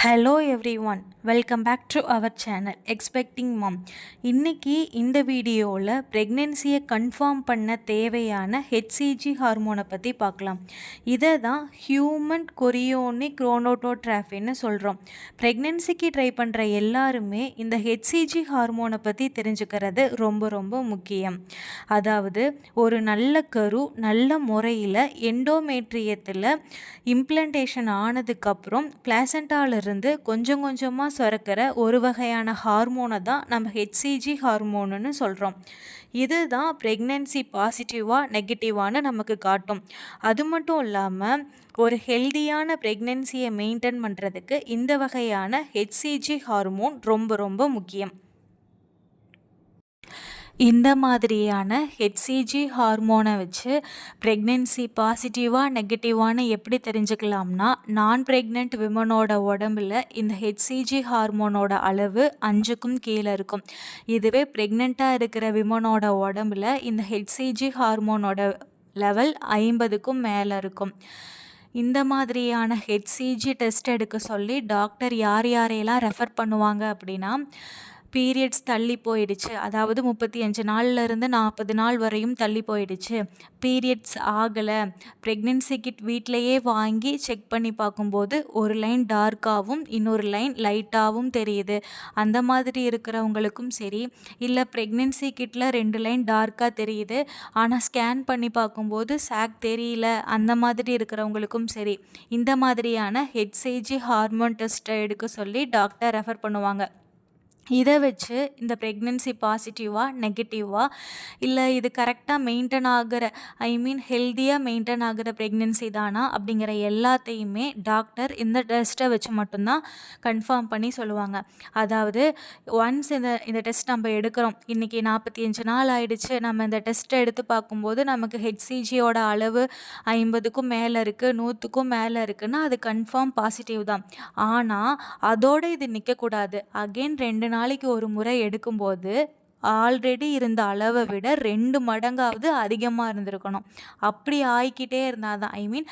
Hello everyone welcome back to our channel expecting mom இன்றைக்கி இந்த வீடியோவில் ப்ரெக்னென்சியை கன்ஃபார்ம் பண்ண தேவையான ஹெச்சிஜி ஹார்மோனை பற்றி பார்க்கலாம். இதை தான் ஹியூமன் கொரியோனிக் குரோனோட்டோட்ராஃபின்னு சொல்கிறோம் ப்ரெக்னென்சிக்கு ட்ரை பண்ணுற எல்லாருமே இந்த ஹெச்சிஜி ஹார்மோனை பற்றி தெரிஞ்சுக்கிறது ரொம்ப ரொம்ப முக்கியம். அதாவது ஒரு நல்ல கரு நல்ல முறையில் எண்டோமேட்ரியத்தில் இம்ப்ளண்டேஷன் ஆனதுக்கப்புறம் பிளாசண்டாவில் இருந்து கொஞ்சம் கொஞ்சமாக சுரக்கிற ஒரு வகையான ஹார்மோனை தான் நம்ம ஹெச்சிஜி ஹார்மோனுன்னு சொல்கிறோம் இது தான் ப்ரெக்னென்சி பாசிட்டிவாக நெகட்டிவான்னு நமக்கு காட்டும். அது மட்டும் இல்லாமல் ஒரு ஹெல்தியான ப்ரெக்னென்சியை மெயின்டைன் பண்ணுறதுக்கு இந்த வகையான ஹெச்சிஜி ஹார்மோன் ரொம்ப ரொம்ப முக்கியம். இந்த மாதிரியான ஹெச்சிஜி ஹார்மோனை வச்சு ப்ரெக்னென்சி பாசிட்டிவாக நெகட்டிவான்னு எப்படி தெரிஞ்சுக்கலாம்னா நான் ப்ரெக்னென்ட் விமனோட உடம்புல இந்த ஹெச்சிஜி ஹார்மோனோட அளவு அஞ்சுக்கும் கீழே இருக்கும். இதுவே ப்ரெக்னெண்ட்டாக இருக்கிற விமனோட உடம்புல இந்த ஹெச்சிஜி ஹார்மோனோட லெவல் ஐம்பதுக்கும் மேலே இருக்கும். இந்த மாதிரியான ஹெச்சிஜி டெஸ்ட் எடுக்க சொல்லி டாக்டர் யார் யாரையெல்லாம் ரெஃபர் பண்ணுவாங்க அப்படின்னா பீரியட்ஸ் தள்ளி போயிடுச்சு. அதாவது முப்பத்தி அஞ்சு நாள்லேருந்து நாற்பது நாள் வரையும் தள்ளி போயிடுச்சு. பீரியட்ஸ் ஆகலை. ப்ரெக்னென்சி கிட் வீட்டிலையே வாங்கி செக் பண்ணி பார்க்கும்போது ஒரு லைன் டார்க்காகவும் இன்னொரு லைன் லைட்டாகவும் தெரியுது. அந்த மாதிரி இருக்கிறவங்களுக்கும் சரி இல்லை ப்ரெக்னென்சி கிட்டில் ரெண்டு லைன் டார்க்காக தெரியுது. ஆனால் ஸ்கேன் பண்ணி பார்க்கும்போது சாக் தெரியல. அந்த மாதிரி இருக்கிறவங்களுக்கும் சரி. இந்த மாதிரியான ஹெச்ஐஜி ஹார்மோன் டெஸ்ட்டை எடுக்க சொல்லி டாக்டர் ரெஃபர் பண்ணுவாங்க. இதை வச்சு இந்த ப்ரெக்னென்சி பாசிட்டிவாக நெகட்டிவாக இல்லை இது கரெக்டாக மெயின்டைன் ஆகிற ஐ மீன் ஹெல்த்தியாக மெயின்டைன் ஆகிற ப்ரெக்னென்சி தானா அப்படிங்கிற எல்லாத்தையுமே டாக்டர் இந்த டெஸ்ட்டை வச்சு மட்டும்தான் கன்ஃபார்ம் பண்ணி சொல்லுவாங்க. அதாவது ஒன்ஸ் இந்த இந்த டெஸ்ட் நம்ம எடுக்கிறோம் இன்றைக்கி நாற்பத்தி அஞ்சு நாள் ஆயிடுச்சு நம்ம இந்த டெஸ்ட்டை எடுத்து பார்க்கும்போது நமக்கு ஹெச்சிஜியோட அளவு ஐம்பதுக்கும் மேலே இருக்குது நூற்றுக்கும் மேலே இருக்குன்னா அது கன்ஃபார்ம் பாசிட்டிவ் தான். ஆனால் அதோடு இது நிற்கக்கூடாது அகெயின் ரெண்டு நாள் நாளைக்கு ஒரு முறை எடுக்கும்போது ஆல்ரெடி இருந்த அளவை விட ரெண்டு மடங்காவது அதிகமாக இருந்திருக்கணும். அப்படி ஆகிக்கிட்டே இருந்தால் தான் ஐ மீன்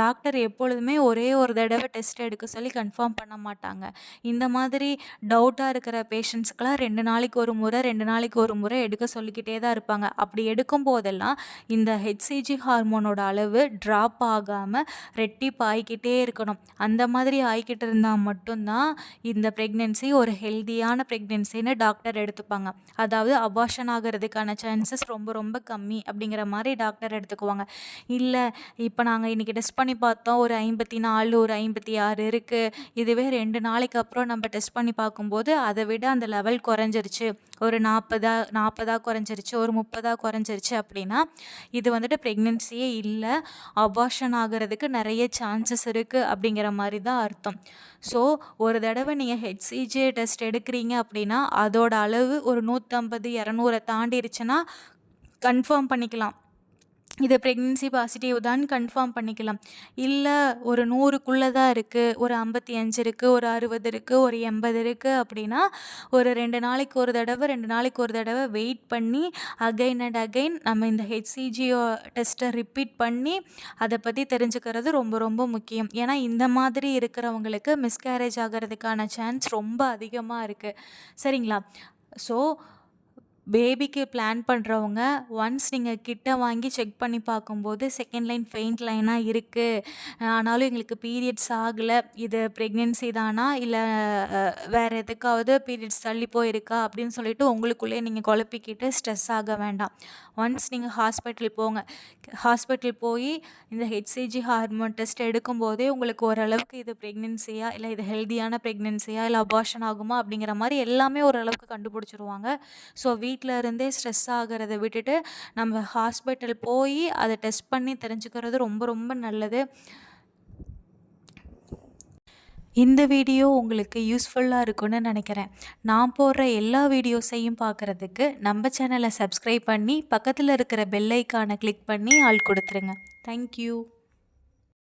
டாக்டர் எப்பொழுதுமே ஒரே ஒரு தடவை டெஸ்ட் எடுக்க சொல்லி கன்ஃபார்ம் பண்ண மாட்டாங்க. இந்த மாதிரி டவுட்டாக இருக்கிற பேஷண்ட்ஸுக்கெல்லாம் ரெண்டு நாளைக்கு ஒரு முறை ரெண்டு நாளைக்கு ஒரு முறை எடுக்க சொல்லிக்கிட்டே தான் இருப்பாங்க. அப்படி எடுக்கும் போதெல்லாம் இந்த ஹெச்சிஜி ஹார்மோனோட அளவு ட்ராப் ஆகாமல் ரெட்டிப் ஆகிக்கிட்டே இருக்கணும். அந்த மாதிரி ஆகிக்கிட்டு இருந்தால் மட்டும்தான் இந்த ப்ரெக்னென்சி ஒரு ஹெல்தியான ப்ரெக்னென்சின்னு டாக்டர் எடுத்துப்பாங்க. அது அதாவது அபாஷன் ஆகிறதுக்கான சான்சஸ் ரொம்ப ரொம்ப கம்மி அப்படிங்கிற மாதிரி டாக்டர் எடுத்துக்குவாங்க. இல்லை இப்போ நாங்கள் இன்றைக்கி டெஸ்ட் பண்ணி பார்த்தோம் ஒரு ஐம்பத்தி நாலு ஒரு ஐம்பத்தி ஆறு இருக்குது இதுவே ரெண்டு நாளைக்கு அப்புறம் நம்ம டெஸ்ட் பண்ணி பார்க்கும்போது அதை விட அந்த லெவல் குறைஞ்சிருச்சு. ஒரு நாற்பதா நாற்பதா குறைஞ்சிருச்சு ஒரு முப்பதாக குறைஞ்சிருச்சு அப்படின்னா இது வந்துட்டு ப்ரெக்னென்சியே இல்லை அபார்ஷன் ஆகிறதுக்கு நிறைய சான்சஸ் இருக்குது அப்படிங்கிற மாதிரி தான் அர்த்தம். ஸோ ஒரு தடவை நீங்கள் ஹெச்சிஜே டெஸ்ட் எடுக்கிறீங்க அப்படின்னா அதோட அளவு ஒரு நூற்றம்பது இரநூறை தாண்டிருச்சுன்னா கன்ஃபார்ம் பண்ணிக்கலாம். இது ப்ரெக்னென்சி பாசிட்டிவ் தான் கன்ஃபார்ம் பண்ணிக்கலாம். இல்லை ஒரு நூறுக்குள்ளே தான் இருக்குது ஒரு ஐம்பத்தி அஞ்சு இருக்குது ஒரு அறுபது இருக்குது ஒரு எண்பது இருக்குது அப்படின்னா ஒரு ரெண்டு நாளைக்கு ஒரு தடவை ரெண்டு நாளைக்கு ஒரு தடவை வெயிட் பண்ணி அகைன் அண்ட் அகைன் நம்ம இந்த ஹெச்சிஜிஓ டெஸ்ட்டை ரிப்பீட் பண்ணி அதை பற்றி தெரிஞ்சுக்கிறது ரொம்ப ரொம்ப முக்கியம். ஏன்னா இந்த மாதிரி இருக்கிறவங்களுக்கு மிஸ்கேரேஜ் ஆகிறதுக்கான சான்ஸ் ரொம்ப அதிகமாக இருக்குது சரிங்களா? ஸோ பேபிக்கு பிளான் பண்ணுறவங்க ஒன்ஸ் நீங்கள் கிட்ட வாங்கி செக் பண்ணி பார்க்கும்போது செகண்ட் லைன் ஃபெயிண்ட் லைனாக இருக்குது ஆனாலும் எங்களுக்கு பீரியட்ஸ் ஆகலை. இது ப்ரெக்னென்சி தானா? இல்லை வேறு எதுக்காவது பீரியட்ஸ் தள்ளி போயிருக்கா? அப்படின்னு சொல்லிட்டு உங்களுக்குள்ளே நீங்கள் குழப்பிக்கிட்டு ஸ்ட்ரெஸ் ஆக வேண்டாம். ஒன்ஸ் நீங்கள் ஹாஸ்பிட்டல் போங்க. ஹாஸ்பிட்டல் போய் இந்த ஹெச்சிஜி ஹார்மோன் டெஸ்ட் எடுக்கும்போதே உங்களுக்கு ஓரளவுக்கு இது ப்ரெக்னென்சியா இல்லை இது ஹெல்தியான ப்ரெக்னென்சியா இல்லை அபார்ஷன் ஆகுமா? அப்படிங்கிற மாதிரி எல்லாமே ஓரளவுக்கு கண்டுபிடிச்சிருவாங்க. ஸோ வீ வீட்டில் இருந்தே ஸ்ட்ரெஸ் ஆகிறத விட்டுட்டு நம்ம ஹாஸ்பிட்டல் போய் அதை டெஸ்ட் பண்ணி தெரிஞ்சுக்கிறது ரொம்ப ரொம்ப நல்லது. இந்த வீடியோ உங்களுக்கு யூஸ்ஃபுல்லாக இருக்கும்னு நினைக்கிறேன். நான் போடுற எல்லா வீடியோஸையும் பார்க்குறதுக்கு நம்ம சேனலை சப்ஸ்கிரைப் பண்ணி பக்கத்தில் இருக்கிற பெல்லைக்கானை கிளிக் பண்ணி ஆள் கொடுத்துருங்க. தேங்க்யூ